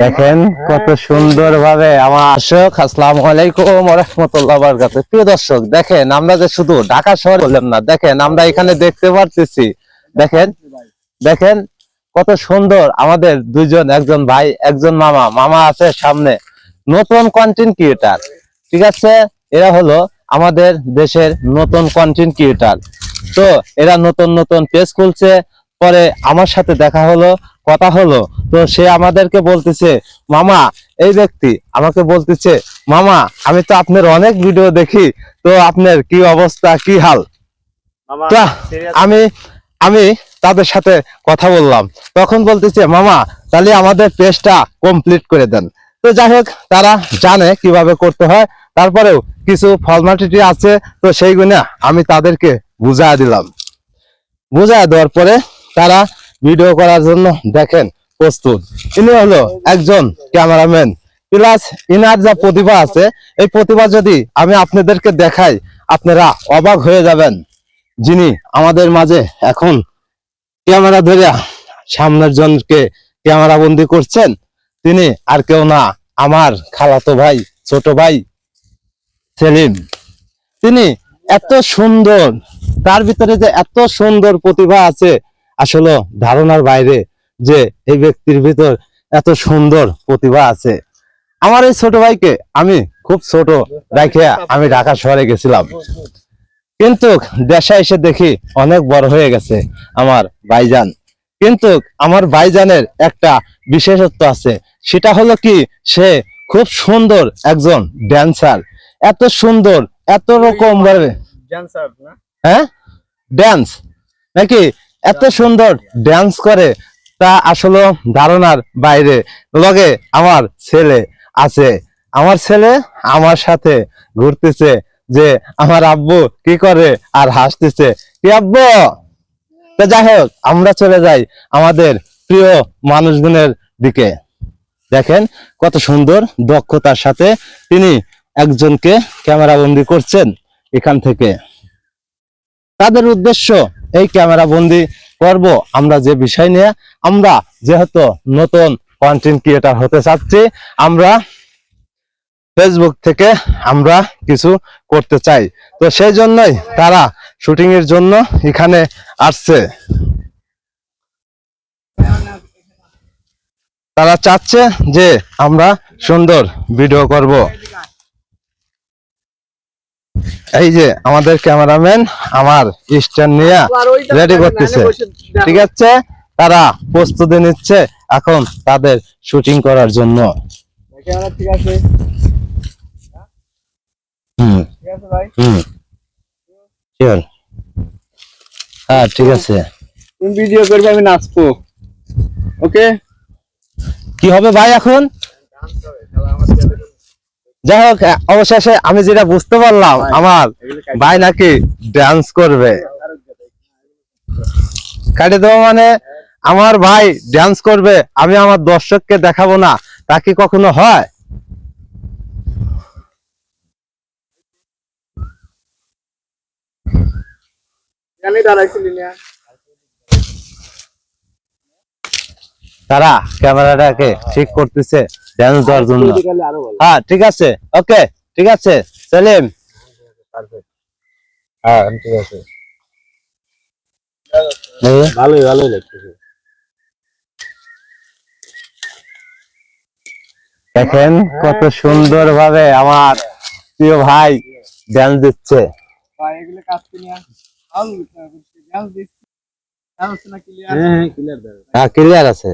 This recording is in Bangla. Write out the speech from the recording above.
দেখেন কত সুন্দর ভাবে আমার দর্শক, আসসালাম আলাইকুম রহমতুল্লাহ বরকাতুহ। প্রিয় দর্শক, দেখেন আমরা যে শুধু ঢাকা শহর বললাম না, দেখেন আমরা এখানে দেখতে পারতেছি। দেখেন দেখেন কত সুন্দর আমাদের দুইজন, একজন ভাই, একজন মামা। মামা আছে সামনে। নতুন কন্টেন্ট ক্রিয়েটার ঠিক আছে? এরা হলো আমাদের দেশের নতুন কন্টেন্ট ক্রিয়েটার তো এরা নতুন নতুন পেজ খুলছে। পরে আমার সাথে দেখা হলো, কথা হলো। তো সে আমাদেরকে বলতেছে মামা এই ব্যক্তি আমাকে বলতেছে মামা আমি তো আপনার অনেক ভিডিও দেখি তো আপনার কি অবস্থা কি হাল? আমি আমি তাদের সাথে কথা বললাম। তখন বলতেছে মামা তাহলে আমাদের পেজটা কমপ্লিট করে দেন। তো যাই হোক তারা জানে কীভাবে করতে হয়। তারপরেও কিছু ফর্মালিটি আছে তো সেইগুলো আমি তাদেরকে বুঝা দিলাম। বুঝা দেওয়ার পরে তারা ভিডিও করার জন্য দেখেন প্রস্তুত। ইনি হলো একজন ক্যামেরাম্যান। প্লাস ইনার যা প্রতিভা আছে, এই প্রতিভা যদি আমি আপনাদেরকে দেখাই, আপনারা অবাক হয়ে যাবেন। যিনি আমাদের মাঝে এখন ক্যামেরা ধরে সামনের জনকে ক্যামেরা বন্দি করছেন, তিনি আর কেউ না, আমার খালাতো ভাই, ছোট ভাই সেলিম। তিনি এত সুন্দর, তার ভিতরে যে এত সুন্দর প্রতিভা আছে, আসলে ধারণার বাইরে যে এই ব্যক্তির ভিতর এত সুন্দর প্রতিভা আছে। আমার এই ছোট ভাইকে আমি খুব ছোট রেখে আমি ঢাকা শহরে গেছিলাম। কিন্তু দেশে এসে দেখি অনেক বড় হয়ে গেছে আমার ভাইজান। কিন্তু আমার ভাইজানের একটা বিশেষত্ব আছে সেটা হলো কি সে খুব সুন্দর একজন ড্যান্সার এত সুন্দর এত রকম ভাবে হ্যাঁ? ড্যান্স নাকি? এত সুন্দর ড্যান্স করে তা আসলে ধারণার বাইরে। লগে আমার ছেলে আছে। আমার ছেলে আমার সাথে ঘুরতেছে যে আমার আব্বু কি করে আর হাসতেছে। কি আব্বু? তো যাই হোক, আমরা চলে যাই আমাদের প্রিয় মানুষগুনের দিকে। দেখেন কত সুন্দর দক্ষতার সাথে তিনি একজনকে ক্যামেরা বন্দি করছেন এখান থেকে। তাদের উদ্দেশ্য এই ক্যামেরা বন্দি করব। আমরা যে বিষয় নিয়ে আমরা যেহেতু নতুন কন্টেন্ট ক্রিয়েটার হতে চাচ্ছি, আমরা ফেসবুক থেকে আমরা কিছু করতে চাই। তো সেই জন্যই তারা শুটিং এর জন্য এখানে আসছে। তারা চাচ্ছে যে আমরা সুন্দর ভিডিও করব। এই যে আমাদের ক্যামেরাম্যান আমার স্ট্যান্ড নিয়ে রেডি করতেছে। ঠিক আছে? তারা প্রস্তুতি নিচ্ছে এখন তাদের শুটিং করার জন্য। ঠিক আছে। হুম। ঠিক আছে ভাই? হুম। শিওর হ্যাঁ ঠিক আছে। তুমি ভিডিও করবে আমি নাচবো। ওকে কি হবে ভাই এখন? যাই হোক অবশেষে আমি যেটা বুঝতে পারলাম আমার ভাই নাকি ডান্স করবে। কাটে দেবো মানে আমার ভাই ডান্স করবে আমি আমার দর্শককে দেখাবো না তা কি কখনো হয়? তারা ক্যামেরাটাকে ঠিক করতেছে। দেওয়ার জন্য। হ্যাঁ ঠিক আছে। ওকে ঠিক আছে। সেলিম। হ্যাঁ ঠিক আছে। ভালোই ভালোই লাগতেছে। দেখেন কত সুন্দর ভাবে আমার প্রিয় ভাই ডান্স দিচ্ছে। হ্যাঁ হ্যাঁ ক্লিয়ার হ্যাঁ ক্লিয়ার আছে।